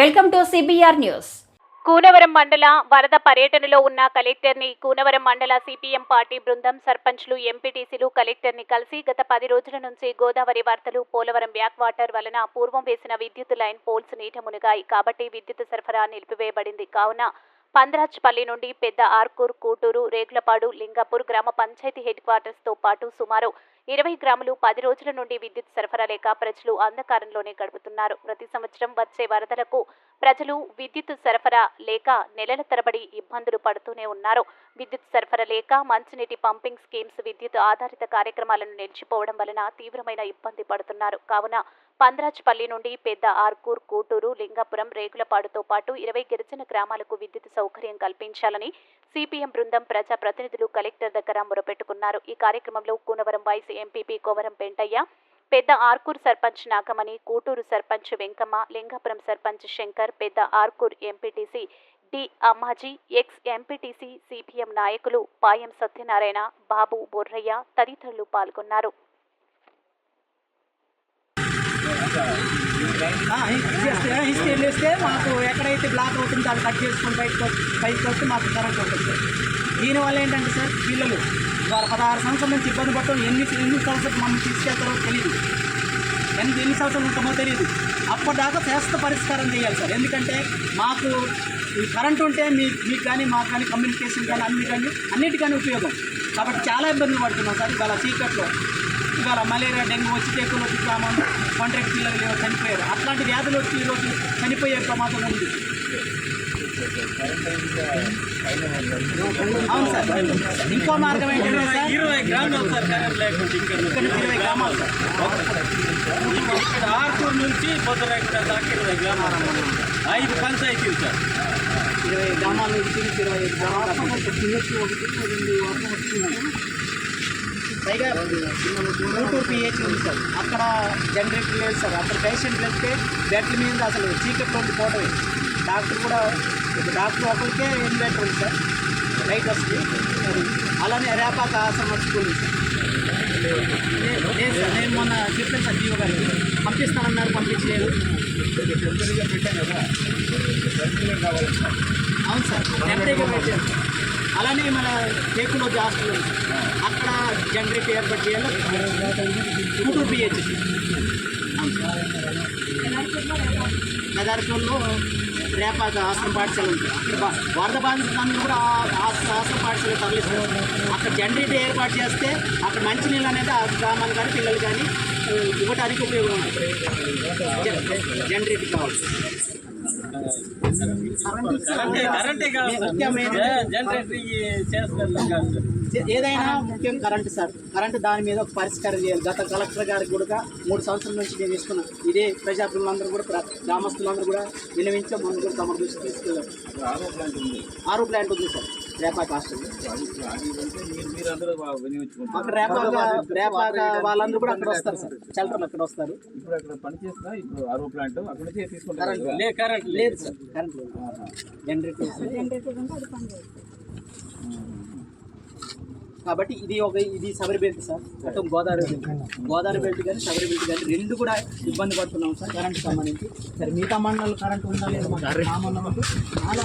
Welcome to CBR news Kunavaram మండల వరద పర్యటనలో ఉన్న కలెక్టర్ని కూనవరం మండల సిపిఎం పార్టీ బృందం సర్పంచ్లు ఎంపీటీసీలు కలెక్టర్ని కలిసి గత పది రోజుల నుంచి గోదావరి వరదలు పోలవరం బ్యాక్ వాటర్ వలన పూర్వం వేసిన విద్యుత్ లైన్ పోల్స్ నీట మునిగాయి. కాబట్టి విద్యుత్ సరఫరా నిలిపివేయబడింది. కావున పందరాజ్పల్లి నుండి పెద్ద ఆర్కూర్ కూటూరు రేగులపాడు లింగాపూర్ గ్రామ పంచాయతీ హెడ్ క్వార్టర్స్తో పాటు సుమారు ఇరవై గ్రాములు పది రోజుల నుండి విద్యుత్ సరఫరా లేక ప్రజలు అంధకారంలోనే గడుపుతున్నారు. ప్రతి సంవత్సరం వచ్చే వరదలకు ప్రజలు విద్యుత్ సరఫరా లేక నెలల తరబడి ఇబ్బందులు పడుతూనే ఉన్నారు. విద్యుత్ సరఫరా లేక మంచినీటి పంపింగ్ స్కీమ్స్ విద్యుత్ ఆధారిత కార్యక్రమాలను నిలిచిపోవడం వలన తీవ్రమైన ఇబ్బంది పడుతున్నారు. కావున పంద్రాజ్పల్లి నుండి పెద్ద ఆర్కూర్ కూటూరు లింగాపురం రేగులపాడుతో పాటు ఇరవై గిరిజన గ్రామాలకు విద్యుత్ సౌకర్యం కల్పించాలని సిపిఎం బృందం ప్రజా ప్రతినిధులు కలెక్టర్ దగ్గర మొరపెట్టుకున్నారు. ఈ కార్యక్రమంలో కూనవరం వైస్ ఎంపీపీ కోవరం పెంటయ్య పెద్ద Arkur sarpanch Nagamani Kuturu sarpanch Venkamma Lingapuram sarpanch Shankar Pedda Arkur MPTC D Ammaji ex MPTC CPM నాయకులు పాయం సత్యనారాయణ బాబు బొర్రయ్య తదితరులు పాల్గొన్నారు. హిస్టరీ వేస్తే మాకు ఎక్కడైతే బ్లాక్ అవుతుందో అది కట్ చేసుకుని బయటకు బయటకు వస్తే మాకు కరెంట్ అవుతుంది సార్ దీనివల్ల ఏంటంటే సార్ పిల్లలు వారు పదహారు సంవత్సరాల నుంచి ఇబ్బంది పడటం ఎన్ని ఎన్ని సంవత్సరాలు మమ్మల్ని తీసుకెళ్తారో తెలియదు ఎన్ని ఎన్ని సంవత్సరాలు ఉంటామో తెలియదు అప్పటిదాకా శాశ్వత పరిష్కారం చేయాలి సార్. ఎందుకంటే మాకు ఈ కరెంట్ ఉంటే మీ మీకు కానీ మాకు కానీ కమ్యూనికేషన్ కానీ అన్ని కానీ అన్నిటికీ ఉపయోగం. కాబట్టి చాలా ఇబ్బందులు పడుతున్నాం సార్ ఇవాళ చీకట్లో. ఇవాళ మలేరియా డెంగ్యూ వచ్చి వచ్చి గ్రామం కాంట్రాక్ట్ పిల్లలు చనిపోయారు. అట్లాంటి వ్యాధులు వచ్చి ఈరోజు చనిపోయే ప్రమాదం ఉంది. అవును సార్. ఇంకో మార్గం ఏంటంటే సార్ ఇరవై గ్రామాలు సార్ కరెంట్ లేకుండా ఇక్కడ ఇరవై గ్రామాలు ఇక్కడ ఆర్కూర్ నుంచి పొద్దురాయకుడ దాకా ఇరవై గ్రామాలు. ఐదు పంచాయతీలు సార్. ఇరవై గ్రామాల నుంచి ఇరవై గ్రామాల పైగా గుంటూరు పిహెచ్ ఉంది సార్. అక్కడ జనరేటర్ లేదు సార్. అక్కడ పేషెంట్లు వెళ్తే బెడ్ల మీద అసలు చీకట్లో పోవటమే. డాక్టర్ కూడా ఒక డాక్టర్ ఒకరికే ఇన్వర్టర్ ఉంది సార్. లైట్ వస్తుంది అలానే రేపాక ఆశ్రమం స్కూల్ ఉంది సార్ లేదు సార్ నేను మొన్న చెప్పాను సార్ జీవో గారికి. పంపిస్తానన్నారు పంపించలేదు. అవును సార్ టెంపరీగా పెట్టారు అలానే మన టేకులో హాస్టల్ అక్కడ జనరేట్ ఏర్పాటు చేయాలి. టూ పిహెచ్ నగర్పూర్లో రేపాక ఆశ్రమ పాఠశాల ఉంది. అక్కడ వరద బాధితులందరూ కూడా ఆ ఆశ్రమ పాఠశాల తరలిస్తారు. అక్కడ జనరేటర్ ఏర్పాటు చేస్తే అక్కడ మంచినీళ్ళు అనేది ఆ గ్రామాలు కానీ పిల్లలు కానీ ఇవ్వటానికి ఉపయోగం. ఉంటుంది జ- జనరేటర్ కావాలి. ఏదైనా ముఖ్యం కరెంట్ సార్. కరెంట్ దాని మీద ఒక పరిష్కారం చేయాలి. గత కలెక్టర్ గారికి కూడా మూడు సంవత్సరాల నుంచి మేము ఇస్తున్నాం ఇదే ప్రజాప్రతినిధులందరూ కూడా గ్రామస్తులందరూ కూడా వినవించాం మనం కూడా తమ దృష్టి తీసుకెళ్ళారు. ఆరో ప్లాంట్ ఉంది సార్. రేపాక హాస్టల్ రేపాక వాళ్ళందరూ కూడా అక్కడ వస్తారు సార్. షెల్టర్లు అక్కడ వస్తారు. ఇప్పుడు అక్కడ పని చేస్తున్నా ఇప్పుడు ఆరో ప్లాంట్ అక్కడ నుంచి కరెంట్ తీసుకుంటారు లే కరెంట్ లేదు సార్. కరెంట్ లేదు. జనరేటర్ కాబట్టి ఇది ఒక ఇది సబరి బెల్ట్ సార్. మొత్తం గోదావరి బెల్ట్. గోదావరి బెల్ట్ కానీ సబరి బెల్ట్ కానీ రెండు కూడా ఇబ్బంది పడుతున్నాం సార్ కరెంట్ సంబంధించి. సరే మిగతా మండలం కరెంట్ ఉందా లేదా మాకు? మా మండలం చాలా